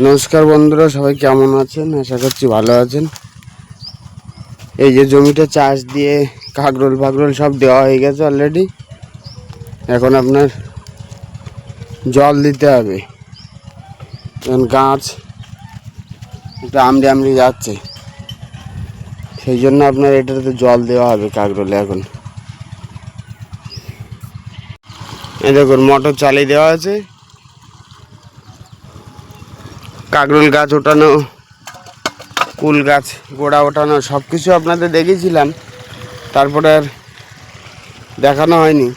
নমস্কার বন্ধুরা, সবাই কেমন আছেন? আশা করছি ভালো আছেন। এই যে জমিটা চাষ দিয়ে কাগরোল ফাগরোল সব দেওয়া হয়ে গেছে অলরেডি এখন আপনার জল দিতে হবে। এখন গাছ একটু আমড়ি আমড়ি যাচ্ছে। সেই জন্য আপনার এটাতে জল দেওয়া হবে কাগরোলে এখন। এই দেখুন, মোটর চালিয়ে দেওয়া আছে কাকরুল গাছ ওঠানো, কুল গাছ, গোড়া ওঠানো সব কিছু আপনাদের দেখেছিলাম তারপরে আর দেখানো হয়নি।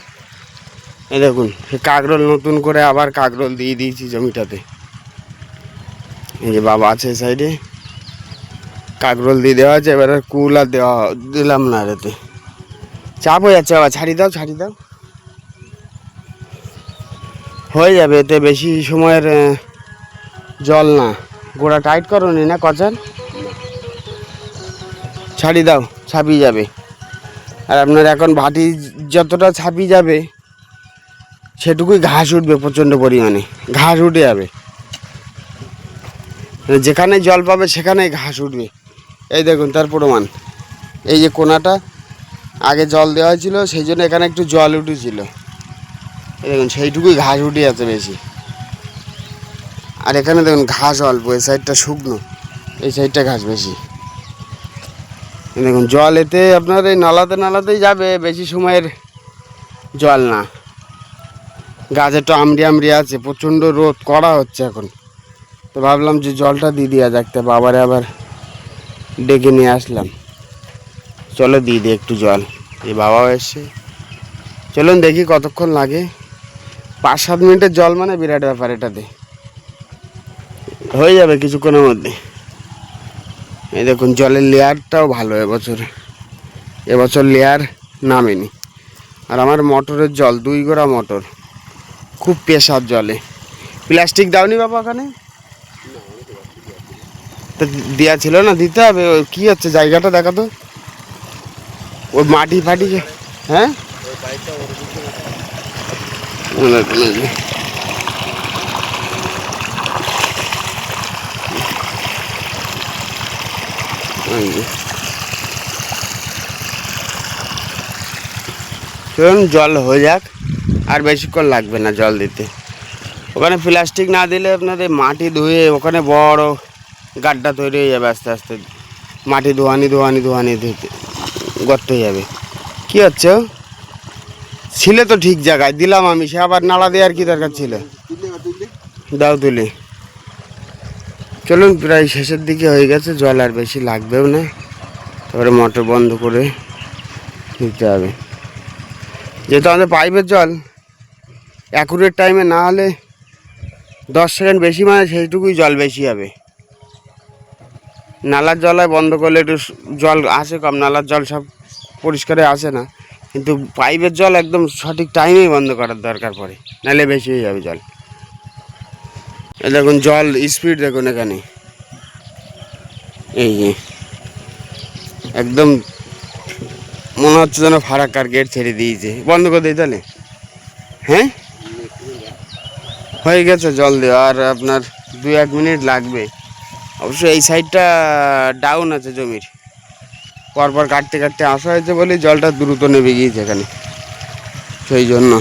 এ দেখুন সে কাকরোল নতুন করে আবার কাকরোল দিয়ে দিয়েছি জমিটাতে। এই যে বাবা আছে সাইডে। কাকরোল দিয়ে দেওয়া আছে এবার কুল আর দেওয়া দিলাম না এতে। চাপ হয়ে যাচ্ছে, বাবা ছাড়ি দাও ছাড়ি দাও। হয়ে যাবে, এতে বেশি সময়ের জল না। গোড়া টাইট করো নি না কচার ছাড়ি দাও, ছাপিয়ে যাবে। আর আপনার এখন ভাটি যতটা ছাপিয়ে যাবে, সেটুকুই ঘাস উঠবে প্রচণ্ড পরিমাণে। ঘাস উঠে যাবে। যেখানে জল পাবে সেখানেই ঘাস উঠবে। এই দেখুন, তার প্রমাণ। এই যে কোনাটা, আগে জল দেওয়া হয়েছিল, সেই জন্য এখানে একটু জল উঠেছিল। এই দেখুন, সেইটুকুই ঘাস উঠে আছে বেশি। আর এখানে দেখুন ঘাস অল্প, এই সাইডটা শুকনো। এই সাইডটা ঘাস বেশি। দেখুন, জল এতে আপনার এই নালাতে নালাতেই যাবে, বেশি সময়ের জল না। গাছ একটু আমড়ি আমড়ি আছে, প্রচণ্ড রোদ করা হচ্ছে এখন। তো ভাবলাম যে জলটা দিয়ে দেওয়া যাকতে বাবারে আবার ডেকে নিয়ে আসলাম। চলো দিয়ে দিই একটু জল। এই বাবাও এসছে। চলুন দেখি কতক্ষণ লাগে। পাঁচ সাত মিনিটের জল মানে বিরাট ব্যাপার এটাতে। হয়ে যাবে কিছুক্ষণের মধ্যে। এই দেখুন, জলের লেয়ারটাও ভালো এবছর। এবছর লেয়ার নামেনি। আর আমার মোটরের জল, দুই গোড়া মোটর, খুব পেশার জলে। প্লাস্টিক দাওনি বাবা ওখানে? তা দেওয়া ছিল না, দিতে হবে। ওই কী হচ্ছে, জায়গাটা দেখা তো। ওই মাটি ফাটি হ্যাঁ মনে হচ্ছে না। এই যে। চলুন জল হয়ে যাক, আর বেশিক্ষণ লাগবে না জল দিতে। ওখানে প্লাস্টিক না দিলে আপনার এই মাটি ধুয়ে ওখানে বড় গাড্ডা তৈরি হয়ে যাবে আস্তে আস্তে। মাটি ধোয়ানি ধোয়ানি ধোয়ানি ধুতে গর্ত হয়ে যাবে। কী হচ্ছে? ছিলে তো ঠিক জায়গায়, দিলাম আমি, সে আবার নাড়া দেওয়ার কি দরকার ছিল? দাও তুলি। চলুন, প্রায় শেষের দিকে হয়ে গেছে। জল আর বেশি লাগবেও না। তারপরে মোটর বন্ধ করে নিতে হবে। যেহেতু আমাদের পাইপের জল অ্যাকুরেট টাইমে না হলে দশ সেকেন্ড বেশি মানে সেইটুকুই জল বেশি হবে। নালার জল বন্ধ করলে একটু জল আসে কম। নালার জল সব পরিষ্কারে আসে না। কিন্তু পাইপের জল একদম সঠিক টাইমেই বন্ধ করার দরকার পড়ে। নাহলে বেশি হয়ে যাবে জল। দেখুন, জল স্পিড দেখুন এখানে। এই যে, একদম মনে হচ্ছে যেন ফারাক্কার গেট ছেড়ে দিয়েছে। বন্ধ করে দিই তাহলে? হ্যাঁ? হয়ে গেছে জল দেওয়া, আর আপনার দু এক মিনিট লাগবে। অবশ্য এই সাইডটা ডাউন আছে জমির। পরপর কাটতে কাটতে আসা হয়েছে বলে জলটা দ্রুত নেমে গিয়েছে এখানে। সেই জন্য।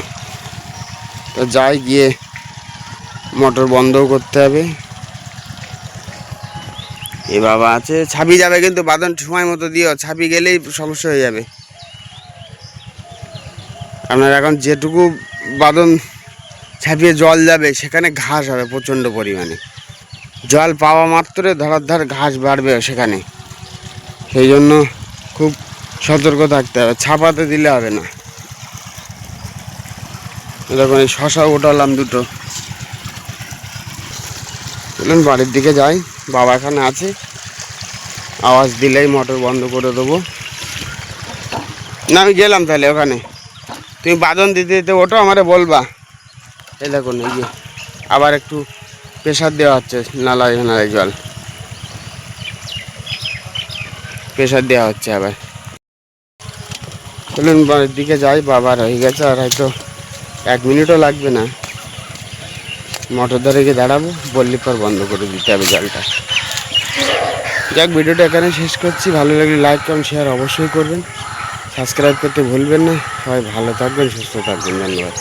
তো যাই গিয়ে মোটর বন্ধও করতে হবে। এ বাবা আছে, ছাপি যাবে কিন্তু বাদন সময় মতো দিও, ছাপি গেলেই সমস্যা হয়ে যাবে। আপনার এখন যেটুকু বাদন ছাপিয়ে জল যাবে, সেখানে ঘাস হবে প্রচণ্ড পরিমাণে। জল পাওয়া মাত্রে ধরার ধার ঘাস বাড়বে সেখানে। সেই জন্য খুব সতর্ক থাকতে হবে, ছাপাতে দিলে হবে না। এরকম শশা উঠালাম দুটো। চলুন, বাড়ির দিকে যাই। বাবা এখানে আছে। আওয়াজ দিলেই মোটর বন্ধ করে দেবো। না, আমি গেলাম তাহলে ওখানে। তুমি বাদন দিতে দিতে ওঠো, আমারে বলবা। এই দেখুন, এই যে, আবার একটু প্রেশার দেওয়া হচ্ছে, নালায় নালায় জল। প্রেশার দেওয়া হচ্ছে আবার। চলুন, বাড়ির দিকে যাই বাবার হয়ে গেছে, আর হয়তো এক মিনিটও লাগবে না। মোটর ধরে গিয়ে দাঁড়াবো, বললি পর বন্ধ করে দিতে হবে জলটা। যাক, ভিডিওটা এখানে শেষ করছি। ভালো লাগলে লাইক কমেন্ট শেয়ার অবশ্যই করবেন। সাবস্ক্রাইব করতে ভুলবেন না। সবাই ভালো থাকবেন, সুস্থ থাকবেন। ধন্যবাদ।